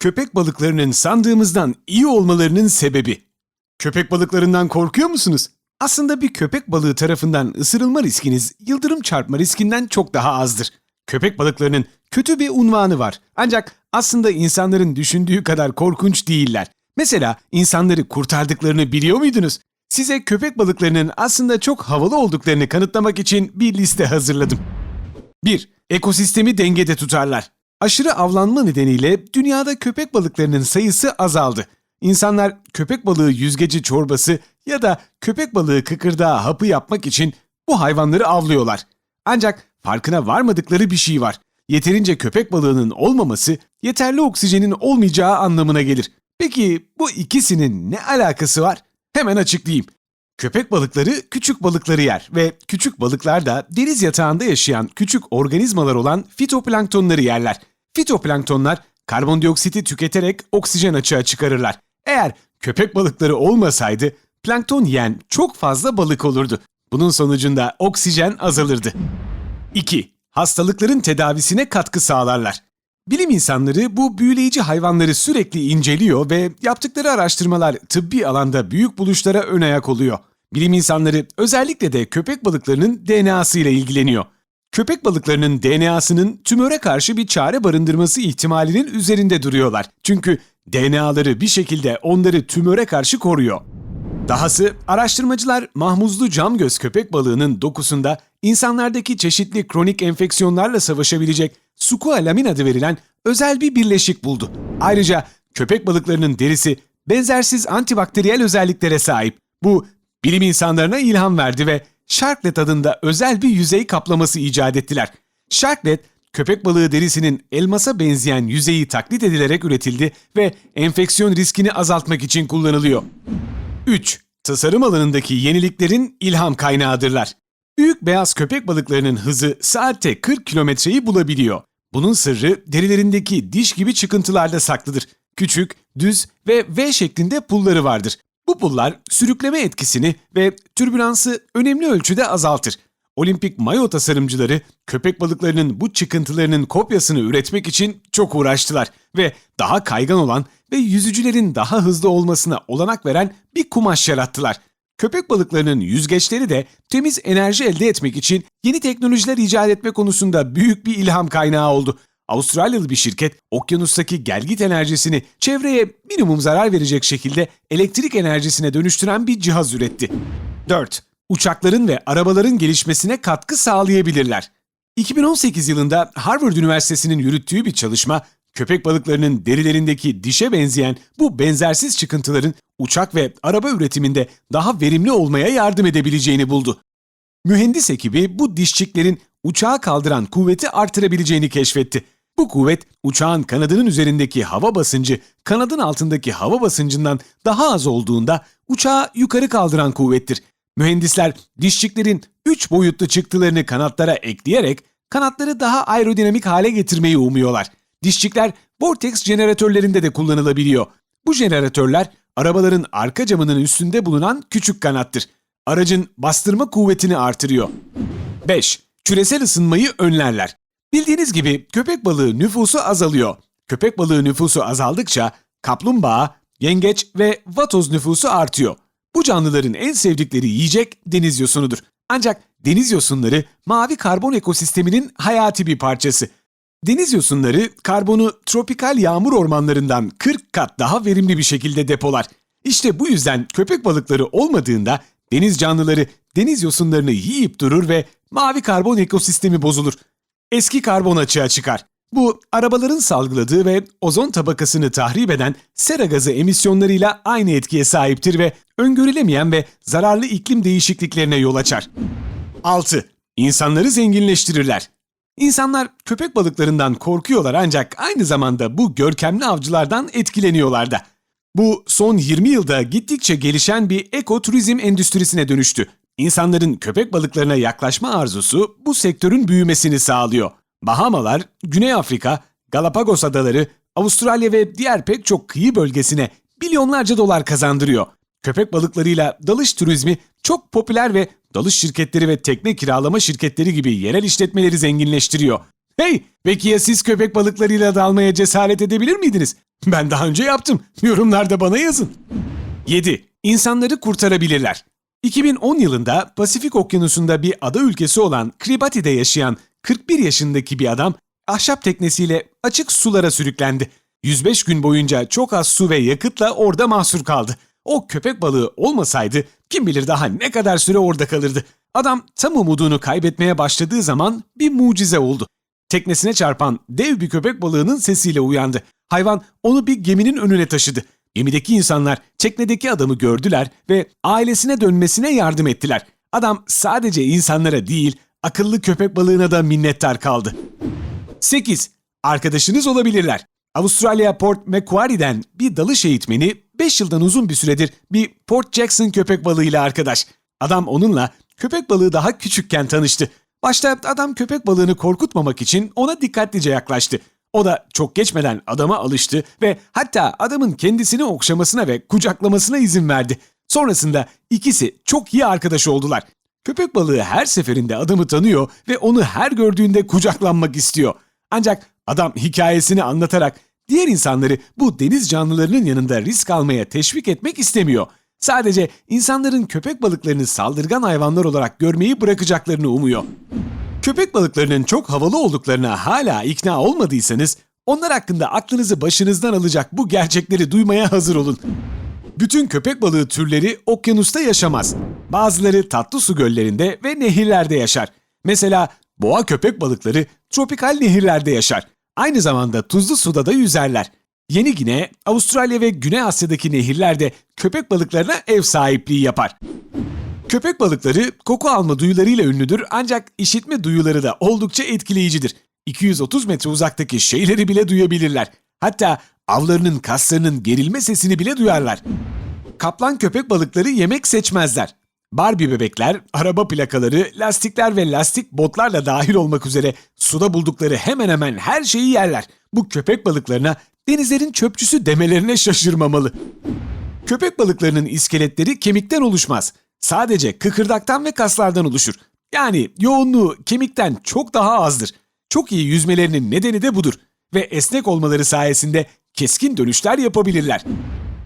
Köpek balıklarının sandığımızdan iyi olmalarının sebebi. Köpek balıklarından korkuyor musunuz? Aslında bir köpek balığı tarafından ısırılma riskiniz yıldırım çarpma riskinden çok daha azdır. Köpek balıklarının kötü bir unvanı var. Ancak aslında insanların düşündüğü kadar korkunç değiller. Mesela insanları kurtardıklarını biliyor muydunuz? Size köpek balıklarının aslında çok havalı olduklarını kanıtlamak için bir liste hazırladım. 1. Ekosistemi dengede tutarlar. Aşırı avlanma nedeniyle dünyada köpek balıklarının sayısı azaldı. İnsanlar köpek balığı yüzgeci çorbası ya da köpek balığı kıkırdağı hapı yapmak için bu hayvanları avlıyorlar. Ancak farkına varmadıkları bir şey var. Yeterince köpek balığının olmaması yeterli oksijenin olmayacağı anlamına gelir. Peki bu ikisinin ne alakası var? Hemen açıklayayım. Köpek balıkları küçük balıkları yer ve küçük balıklar da deniz yatağında yaşayan küçük organizmalar olan fitoplanktonları yerler. Fitoplanktonlar karbondioksiti tüketerek oksijen açığa çıkarırlar. Eğer köpek balıkları olmasaydı plankton yiyen çok fazla balık olurdu. Bunun sonucunda oksijen azalırdı. 2. Hastalıkların tedavisine katkı sağlarlar. Bilim insanları bu büyüleyici hayvanları sürekli inceliyor ve yaptıkları araştırmalar tıbbi alanda büyük buluşlara ön ayak oluyor. Bilim insanları özellikle de köpek balıklarının DNA'sı ile ilgileniyor. Köpek balıklarının DNA'sının tümöre karşı bir çare barındırması ihtimalinin üzerinde duruyorlar. Çünkü DNA'ları bir şekilde onları tümöre karşı koruyor. Dahası araştırmacılar mahmuzlu camgöz köpek balığının dokusunda insanlardaki çeşitli kronik enfeksiyonlarla savaşabilecek squalamin adı verilen özel bir birleşik buldu. Ayrıca köpek balıklarının derisi benzersiz antibakteriyel özelliklere sahip. Bu bilim insanlarına ilham verdi ve Sharklet adında özel bir yüzey kaplaması icat ettiler. Sharklet, köpek balığı derisinin elmasa benzeyen yüzeyi taklit edilerek üretildi ve enfeksiyon riskini azaltmak için kullanılıyor. 3. Tasarım alanındaki yeniliklerin ilham kaynağıdırlar. Büyük beyaz köpek balıklarının hızı saatte 40 kilometreyi bulabiliyor. Bunun sırrı derilerindeki diş gibi çıkıntılarda saklıdır. Küçük, düz ve V şeklinde pulları vardır. Bu pullar sürükleme etkisini ve türbülansı önemli ölçüde azaltır. Olimpik mayo tasarımcıları köpek balıklarının bu çıkıntılarının kopyasını üretmek için çok uğraştılar ve daha kaygan olan ve yüzücülerin daha hızlı olmasına olanak veren bir kumaş yarattılar. Köpek balıklarının yüzgeçleri de temiz enerji elde etmek için yeni teknolojiler icat etme konusunda büyük bir ilham kaynağı oldu. Avustralyalı bir şirket okyanustaki gelgit enerjisini çevreye minimum zarar verecek şekilde elektrik enerjisine dönüştüren bir cihaz üretti. 4. Uçakların ve arabaların gelişmesine katkı sağlayabilirler. 2018 yılında Harvard Üniversitesi'nin yürüttüğü bir çalışma, köpek balıklarının derilerindeki dişe benzeyen bu benzersiz çıkıntıların uçak ve araba üretiminde daha verimli olmaya yardım edebileceğini buldu. Mühendis ekibi bu dişçiklerin uçağı kaldıran kuvveti artırabileceğini keşfetti. Bu kuvvet uçağın kanadının üzerindeki hava basıncı kanadın altındaki hava basıncından daha az olduğunda uçağı yukarı kaldıran kuvvettir. Mühendisler dişçiklerin 3 boyutlu çıktılarını kanatlara ekleyerek kanatları daha aerodinamik hale getirmeyi umuyorlar. Dişçikler vortex jeneratörlerinde de kullanılabiliyor. Bu jeneratörler arabaların arka camının üstünde bulunan küçük kanattır. Aracın bastırma kuvvetini artırıyor. 5. Küresel ısınmayı önlerler. Bildiğiniz gibi köpek balığı nüfusu azalıyor. Köpek balığı nüfusu azaldıkça kaplumbağa, yengeç ve vatoz nüfusu artıyor. Bu canlıların en sevdikleri yiyecek deniz yosunudur. Ancak deniz yosunları mavi karbon ekosisteminin hayati bir parçası. Deniz yosunları karbonu tropikal yağmur ormanlarından 40 kat daha verimli bir şekilde depolar. İşte bu yüzden köpek balıkları olmadığında deniz canlıları deniz yosunlarını yiyip durur ve mavi karbon ekosistemi bozulur. Eski karbon açığa çıkar. Bu arabaların salgıladığı ve ozon tabakasını tahrip eden sera gazı emisyonlarıyla aynı etkiye sahiptir ve öngörülemeyen ve zararlı iklim değişikliklerine yol açar. 6. İnsanları zenginleştirirler. İnsanlar köpek balıklarından korkuyorlar ancak aynı zamanda bu görkemli avcılardan etkileniyorlar da. Bu son 20 yılda gittikçe gelişen bir ekoturizm endüstrisine dönüştü. İnsanların köpek balıklarına yaklaşma arzusu bu sektörün büyümesini sağlıyor. Bahamalar, Güney Afrika, Galapagos adaları, Avustralya ve diğer pek çok kıyı bölgesine milyonlarca dolar kazandırıyor. Köpek balıklarıyla dalış turizmi çok popüler ve dalış şirketleri ve tekne kiralama şirketleri gibi yerel işletmeleri zenginleştiriyor. Hey, peki ya siz köpek balıklarıyla dalmaya cesaret edebilir miydiniz? Ben daha önce yaptım. Yorumlarda bana yazın. 7. İnsanları kurtarabilirler. 2010 yılında Pasifik Okyanusu'nda bir ada ülkesi olan Kiribati'de yaşayan 41 yaşındaki bir adam ahşap teknesiyle açık sulara sürüklendi. 105 gün boyunca çok az su ve yakıtla orada mahsur kaldı. O köpek balığı olmasaydı kim bilir daha ne kadar süre orada kalırdı. Adam tam umudunu kaybetmeye başladığı zaman bir mucize oldu. Teknesine çarpan dev bir köpek balığının sesiyle uyandı. Hayvan onu bir geminin önüne taşıdı. Gemideki insanlar teknedeki adamı gördüler ve ailesine dönmesine yardım ettiler. Adam sadece insanlara değil, akıllı köpek balığına da minnettar kaldı. 8. Arkadaşınız olabilirler. Avustralya Port Macquarie'den bir dalış eğitmeni 5 yıldan uzun bir süredir bir Port Jackson köpek balığıyla arkadaş. Adam onunla köpek balığı daha küçükken tanıştı. Başta adam köpek balığını korkutmamak için ona dikkatlice yaklaştı. O da çok geçmeden adama alıştı ve hatta adamın kendisini okşamasına ve kucaklamasına izin verdi. Sonrasında ikisi çok iyi arkadaş oldular. Köpek balığı her seferinde adamı tanıyor ve onu her gördüğünde kucaklanmak istiyor. Ancak adam hikayesini anlatarak diğer insanları bu deniz canlılarının yanında risk almaya teşvik etmek istemiyor. Sadece insanların köpek balıklarını saldırgan hayvanlar olarak görmeyi bırakacaklarını umuyor. Köpek balıklarının çok havalı olduklarına hala ikna olmadıysanız, onlar hakkında aklınızı başınızdan alacak bu gerçekleri duymaya hazır olun. Bütün köpek balığı türleri okyanusta yaşamaz. Bazıları tatlı su göllerinde ve nehirlerde yaşar. Mesela boğa köpek balıkları tropikal nehirlerde yaşar. Aynı zamanda tuzlu suda da yüzerler. Yeni Gine, Avustralya ve Güney Asya'daki nehirlerde köpek balıklarına ev sahipliği yapar. Köpek balıkları koku alma duyularıyla ünlüdür ancak işitme duyuları da oldukça etkileyicidir. 230 metre uzaktaki şeyleri bile duyabilirler. Hatta avlarının kaslarının gerilme sesini bile duyarlar. Kaplan köpek balıkları yemek seçmezler. Barbie bebekler, araba plakaları, lastikler ve lastik botlarla dahil olmak üzere suda buldukları hemen hemen her şeyi yerler. Bu köpek balıklarına denizlerin çöpçüsü demelerine şaşırmamalı. Köpek balıklarının iskeletleri kemikten oluşmaz. Sadece kıkırdaktan ve kaslardan oluşur. Yani yoğunluğu kemikten çok daha azdır. Çok iyi yüzmelerinin nedeni de budur. Ve esnek olmaları sayesinde keskin dönüşler yapabilirler.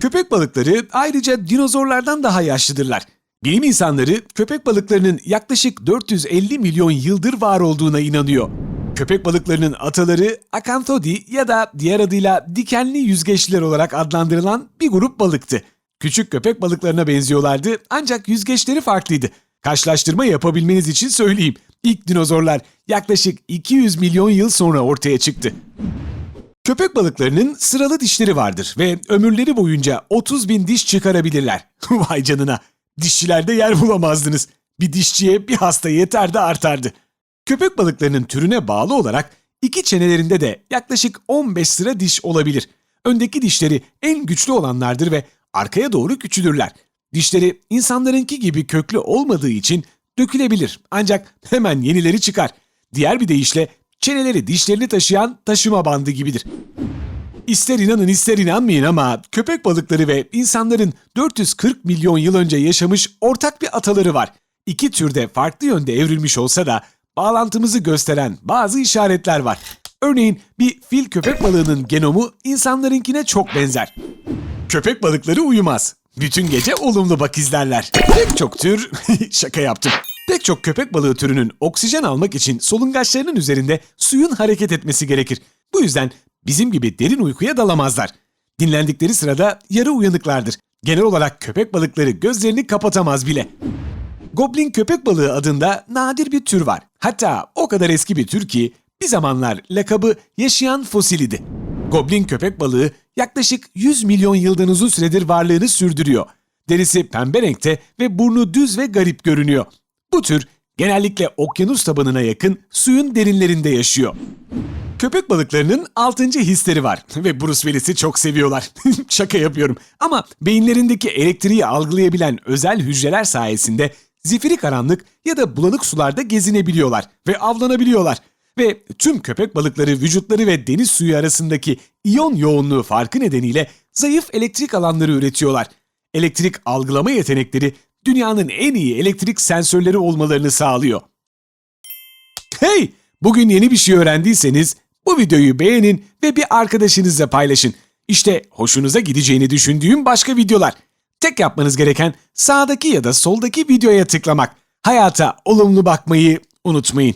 Köpek balıkları ayrıca dinozorlardan daha yaşlıdırlar. Bilim insanları köpek balıklarının yaklaşık 450 milyon yıldır var olduğuna inanıyor. Köpek balıklarının ataları akanthodi ya da diğer adıyla dikenli yüzgeçliler olarak adlandırılan bir grup balıktı. Küçük köpek balıklarına benziyorlardı ancak yüzgeçleri farklıydı. Karşılaştırma yapabilmeniz için söyleyeyim. İlk dinozorlar yaklaşık 200 milyon yıl sonra ortaya çıktı. Köpek balıklarının sıralı dişleri vardır ve ömürleri boyunca 30 bin diş çıkarabilirler. Vay canına! Dişçilerde yer bulamazdınız. Bir dişçiye bir hasta yeter de artardı. Köpek balıklarının türüne bağlı olarak iki çenelerinde de yaklaşık 15 sıra diş olabilir. Öndeki dişleri en güçlü olanlardır ve arkaya doğru küçülürler. Dişleri insanlarınki gibi köklü olmadığı için dökülebilir ancak hemen yenileri çıkar. Diğer bir deyişle çeneleri dişlerini taşıyan taşıma bandı gibidir. İster inanın ister inanmayın ama köpek balıkları ve insanların 440 milyon yıl önce yaşamış ortak bir ataları var. İki türde farklı yönde evrilmiş olsa da bağlantımızı gösteren bazı işaretler var. Örneğin bir fil köpek balığının genomu insanlarınkine çok benzer. Köpek balıkları uyumaz. Bütün gece olumlu bak izlerler. Pek çok tür... Şaka yaptım. Pek çok köpek balığı türünün oksijen almak için solungaçlarının üzerinde suyun hareket etmesi gerekir. Bu yüzden bizim gibi derin uykuya dalamazlar. Dinlendikleri sırada yarı uyanıklardır. Genel olarak köpek balıkları gözlerini kapatamaz bile. Goblin köpek balığı adında nadir bir tür var. Hatta o kadar eski bir tür ki bir zamanlar lakabı yaşayan fosilidi. Goblin köpek balığı yaklaşık 100 milyon yıldan uzun süredir varlığını sürdürüyor. Derisi pembe renkte ve burnu düz ve garip görünüyor. Bu tür genellikle okyanus tabanına yakın suyun derinlerinde yaşıyor. Köpek balıklarının 6. hisleri var ve Bruce Willis'i çok seviyorlar. Şaka yapıyorum. Ama beyinlerindeki elektriği algılayabilen özel hücreler sayesinde zifiri karanlık ya da bulanık sularda gezinebiliyorlar ve avlanabiliyorlar. Ve tüm köpek balıkları vücutları ve deniz suyu arasındaki iyon yoğunluğu farkı nedeniyle zayıf elektrik alanları üretiyorlar. Elektrik algılama yetenekleri dünyanın en iyi elektrik sensörleri olmalarını sağlıyor. Hey! Bugün yeni bir şey öğrendiyseniz bu videoyu beğenin ve bir arkadaşınızla paylaşın. İşte hoşunuza gideceğini düşündüğüm başka videolar. Tek yapmanız gereken sağdaki ya da soldaki videoya tıklamak. Hayata olumlu bakmayı unutmayın.